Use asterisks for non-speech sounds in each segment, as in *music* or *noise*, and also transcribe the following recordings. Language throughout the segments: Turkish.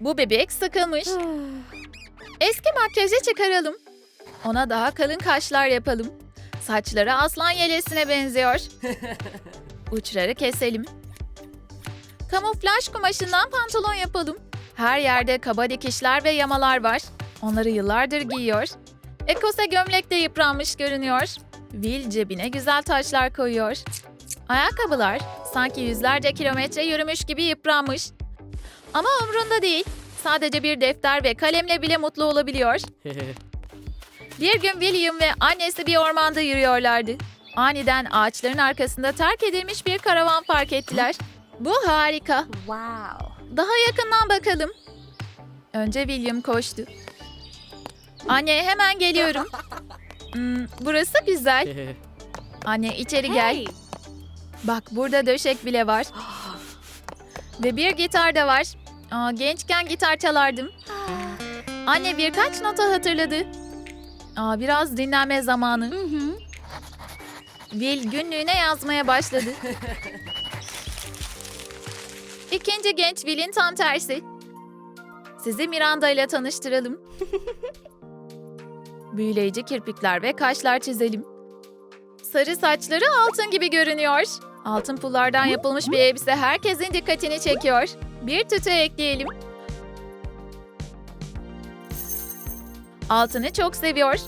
Bu bebek sıkılmış. Eski makyajı çıkaralım. Ona daha kalın kaşlar yapalım. Saçları aslan yelesine benziyor. *laughs* Uçları keselim. Kamuflaj kumaşından pantolon yapalım. Her yerde kaba dikişler ve yamalar var. Onları yıllardır giyiyor. Ekose gömlek de yıpranmış görünüyor. Will cebine güzel taşlar koyuyor. Ayakkabılar sanki yüzlerce kilometre yürümüş gibi yıpranmış. Ama umrunda değil. Sadece bir defter ve kalemle bile mutlu olabiliyor. *laughs* Bir gün William ve annesi bir ormanda yürüyorlardı. Aniden ağaçların arkasında terk edilmiş bir karavan fark ettiler. Bu harika. Wow. Daha yakından bakalım. Önce William koştu. Anne hemen geliyorum. *laughs* Hmm, burası güzel. *laughs* Anne içeri gel. Bak burada döşek bile var. *gasps* Ve bir gitar da var. Aa, gençken gitar çalardım. Anne birkaç nota hatırladı. Aa, biraz dinlenme zamanı. Hı hı. Will günlüğüne yazmaya başladı. *laughs* İkinci genç Will'in tam tersi. Sizi Miranda ile tanıştıralım. *laughs* Büyüleyici kirpikler ve kaşlar çizelim. Sarı saçları altın gibi görünüyor. Altın pullardan yapılmış bir elbise herkesin dikkatini çekiyor. Bir tütü ekleyelim. Altını çok seviyor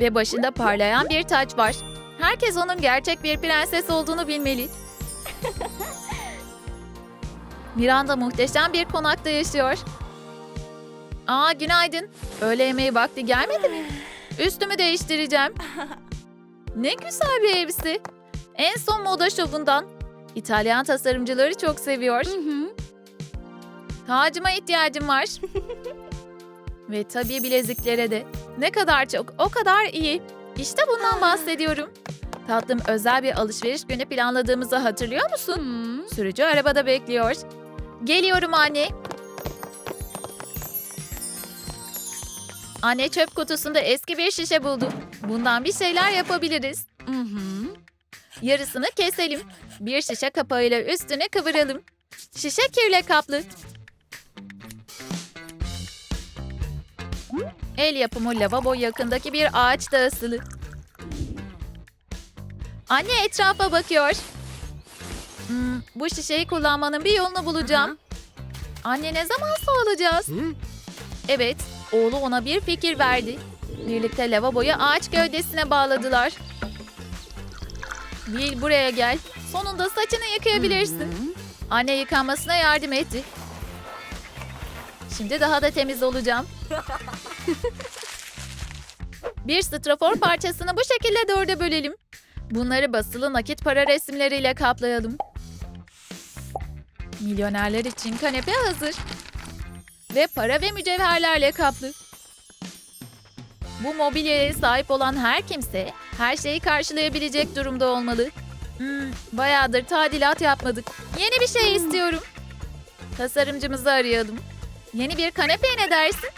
ve başında parlayan bir taç var. Herkes onun gerçek bir prenses olduğunu bilmeli. *laughs* Miranda muhteşem bir konakta yaşıyor. Aa günaydın. Öğle yemeği vakti gelmedi mi? *sighs* Üstümü değiştireceğim. *laughs* Ne güzel bir elbise. En son moda şovundan. İtalyan tasarımcıları çok seviyor. Hı hı. Tacıma ihtiyacım var. *laughs* Ve tabii bileziklere de. Ne kadar çok, o kadar iyi. İşte bundan bahsediyorum. Tatlım özel bir alışveriş günü planladığımızı hatırlıyor musun? Sürücü arabada bekliyor. Geliyorum anne. Anne çöp kutusunda eski bir şişe buldu. Bundan bir şeyler yapabiliriz. Hı hı. Yarısını keselim. Bir şişe kapağıyla üstüne kıvıralım. Şişe kirle kaplı. El yapımı lavabo yakındaki bir ağaçta asılı. Anne etrafa bakıyor. Hmm, bu şişeyi kullanmanın bir yolunu bulacağım. Anne ne zaman su alacağız? Evet, oğlu ona bir fikir verdi. Birlikte lavaboyu ağaç gövdesine bağladılar. Will buraya gel. Sonunda saçını yıkayabilirsin. Anne yıkanmasına yardım etti. Şimdi daha da temiz olacağım. *laughs* Bir strafor parçasını bu şekilde dörde bölelim. Bunları basılı nakit para resimleriyle kaplayalım. Milyonerler için kanepe hazır. Ve para ve mücevherlerle kaplı. Bu mobilyaya sahip olan her kimse her şeyi karşılayabilecek durumda olmalı. Hmm, bayağıdır tadilat yapmadık. Yeni bir şey istiyorum. Tasarımcımızı arayalım. Yeni bir kanepeye ne dersin?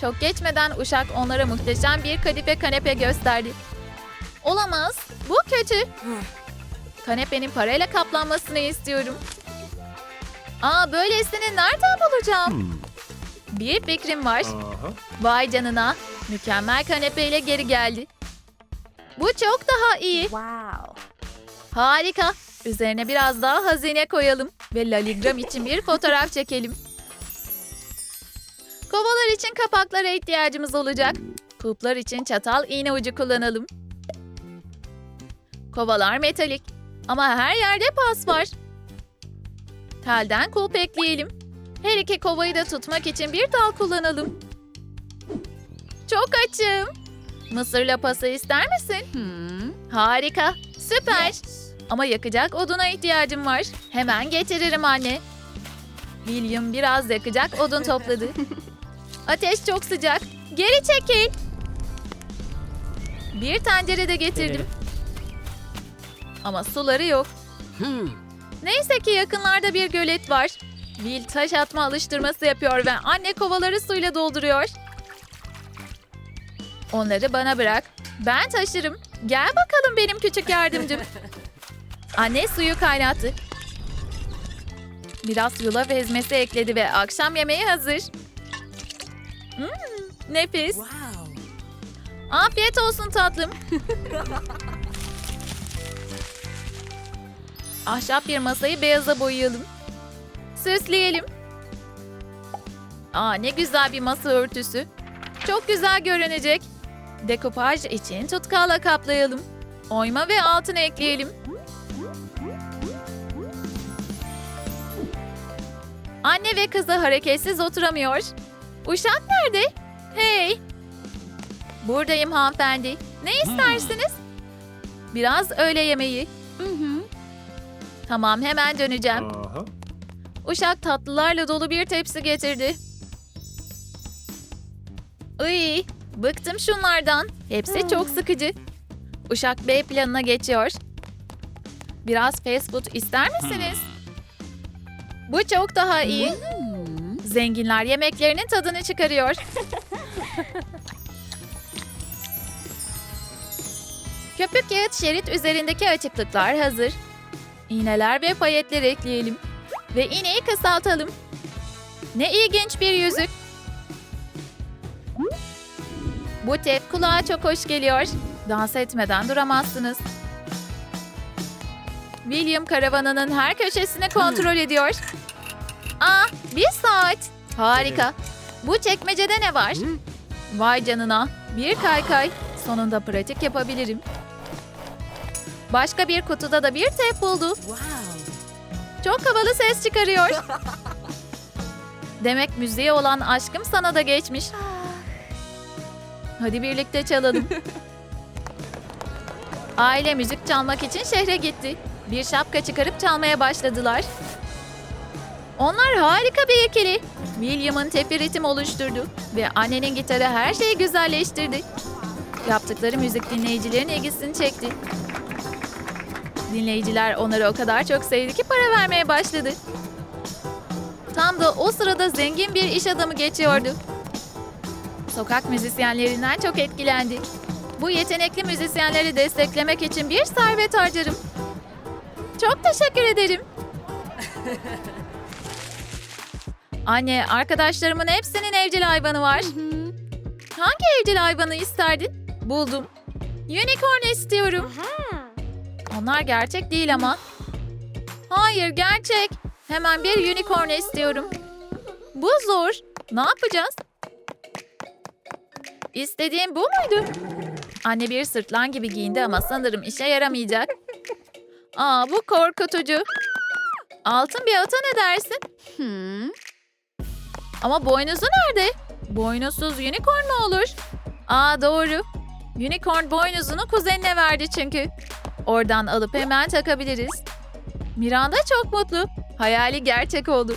Çok geçmeden Uşak onlara muhteşem bir kadife kanepe gösterdi. Olamaz. Bu kötü. Kanepenin parayla kaplanmasını istiyorum. Aa böylesini nereden bulacağım? Bir fikrim var. Vay canına. Mükemmel kanepeyle geri geldi. Bu çok daha iyi. Wow. Harika. Üzerine biraz daha hazine koyalım ve laligram için bir fotoğraf çekelim. Kovalar için kapaklara ihtiyacımız olacak. Kulplar için çatal iğne ucu kullanalım. Kovalar metalik ama her yerde pas var. Telden kulp ekleyelim. Her iki kovayı da tutmak için bir dal kullanalım. Çok açım. Mısır lapası ister misin? Hı. Harika. Süper. Ama yakacak oduna ihtiyacım var. Hemen getiririm anne. William biraz yakacak odun topladı. *laughs* Ateş çok sıcak. Geri çekil. Bir tencere de getirdim. Ama suları yok. Neyse ki yakınlarda bir gölet var. Will taş atma alıştırması yapıyor ve anne kovaları suyla dolduruyor. Onları bana bırak. Ben taşırım. Gel bakalım benim küçük yardımcım. *laughs* Anne suyu kaynattı. Biraz yulaf ezmesi ekledi ve akşam yemeği hazır. Hmm, nefis. Afiyet olsun tatlım. *laughs* Ahşap bir masayı beyaza boyayalım. Süsleyelim. Aa ne güzel bir masa örtüsü. Çok güzel görünecek. Dekopaj için tutkalla kaplayalım. Oyma ve altın ekleyelim. Anne ve kızı hareketsiz oturamıyor. Uşak nerede? Hey! Buradayım hanımefendi. Ne istersiniz? Biraz öğle yemeği. Mhm. Tamam hemen döneceğim. Aha. Uşak tatlılarla dolu bir tepsi getirdi. Iy, bıktım şunlardan. Hepsi çok sıkıcı. Uşak B planına geçiyor. Biraz fast food ister misiniz? Bu çok daha iyi. Hmm. Zenginler yemeklerinin tadını çıkarıyor. *laughs* Köpük kağıt şerit üzerindeki açıklıklar hazır. İğneler ve payetler ekleyelim. Ve iğneyi kısaltalım. Ne ilginç bir yüzük. Bu tep kulağa çok hoş geliyor. Dans etmeden duramazsınız. William karavanının her köşesini kontrol ediyor. Aa, bir saat. Harika. Bu çekmecede ne var? Vay canına. Bir kaykay. Sonunda pratik yapabilirim. Başka bir kutuda da bir tep buldu. Çok havalı ses çıkarıyor. *laughs* Demek müziğe olan aşkım sana da geçmiş. Hadi birlikte çalalım. *laughs* Aile müzik çalmak için şehre gitti. Bir şapka çıkarıp çalmaya başladılar. Onlar harika bir ikili. William'ın tepi ritim oluşturdu ve annenin gitarı her şeyi güzelleştirdi. Yaptıkları müzik dinleyicilerin ilgisini çekti. Dinleyiciler onları o kadar çok sevdi ki para vermeye başladı. Tam da o sırada zengin bir iş adamı geçiyordu. Sokak müzisyenlerinden çok etkilendi. Bu yetenekli müzisyenleri desteklemek için bir servet harcarım. Çok teşekkür ederim. *laughs* Anne, arkadaşlarımın hepsinin evcil hayvanı var. Hangi evcil hayvanı isterdin? Buldum. Unicorn istiyorum. Onlar gerçek değil ama. Hayır, gerçek. Hemen bir unicorn istiyorum. Bu zor. Ne yapacağız? İstediğim bu muydu? Anne bir sırtlan gibi giyindi ama sanırım işe yaramayacak. Aa, bu korkutucu. Altın bir ata ne dersin? Hmm. Ama boynuzu nerede? Boynuzsuz unicorn mu olur? Aa doğru. Unicorn boynuzunu kuzenine verdi çünkü. Oradan alıp hemen takabiliriz. Miranda çok mutlu. Hayali gerçek oldu.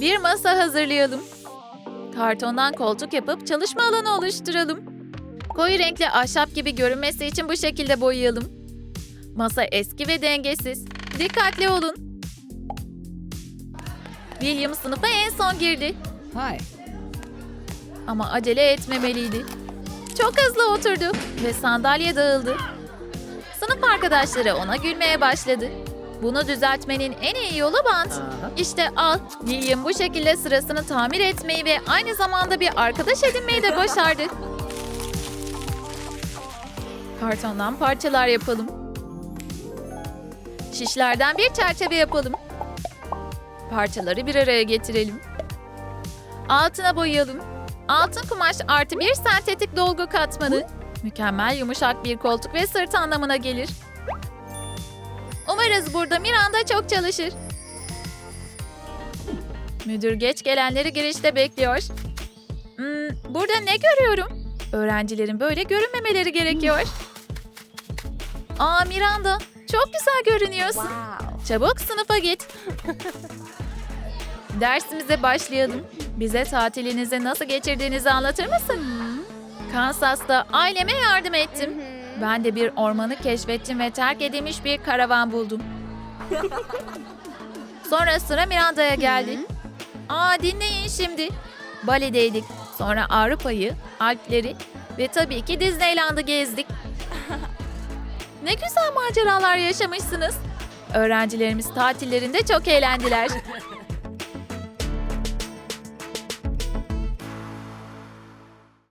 Bir masa hazırlayalım. Kartondan koltuk yapıp çalışma alanı oluşturalım. Koyu renkli ahşap gibi görünmesi için bu şekilde boyayalım. Masa eski ve dengesiz. Dikkatli olun. William sınıfa en son girdi. Hi. Ama acele etmemeliydi. Çok hızlı oturdu ve sandalye dağıldı. Sınıf arkadaşları ona gülmeye başladı. Bunu düzeltmenin en iyi yolu bant. İşte al. William bu şekilde sırasını tamir etmeyi ve aynı zamanda bir arkadaş edinmeyi de başardı. Kartondan parçalar yapalım. Şişlerden bir çerçeve yapalım. Parçaları bir araya getirelim. Altına boyayalım. Altın kumaş artı bir sentetik dolgu katmanı. Mükemmel yumuşak bir koltuk ve sırt anlamına gelir. Umarız burada Miranda çok çalışır. Müdür geç gelenleri girişte bekliyor. Hmm, burada ne görüyorum? Öğrencilerin böyle görünmemeleri gerekiyor. Aa Miranda, çok güzel görünüyorsun. Wow. Çabuk sınıfa git. *laughs* Dersimize başlayalım. Bize tatilinizi nasıl geçirdiğinizi anlatır mısın? Kansas'ta aileme yardım ettim. Ben de bir ormanı keşfettim ve terk edilmiş bir karavan buldum. Sonra sıra Miranda'ya geldi. Aa dinleyin şimdi. Bali'deydik. Sonra Avrupa'yı, Alpleri ve tabii ki Disneyland'ı gezdik. Ne güzel maceralar yaşamışsınız. Öğrencilerimiz tatillerinde çok eğlendiler.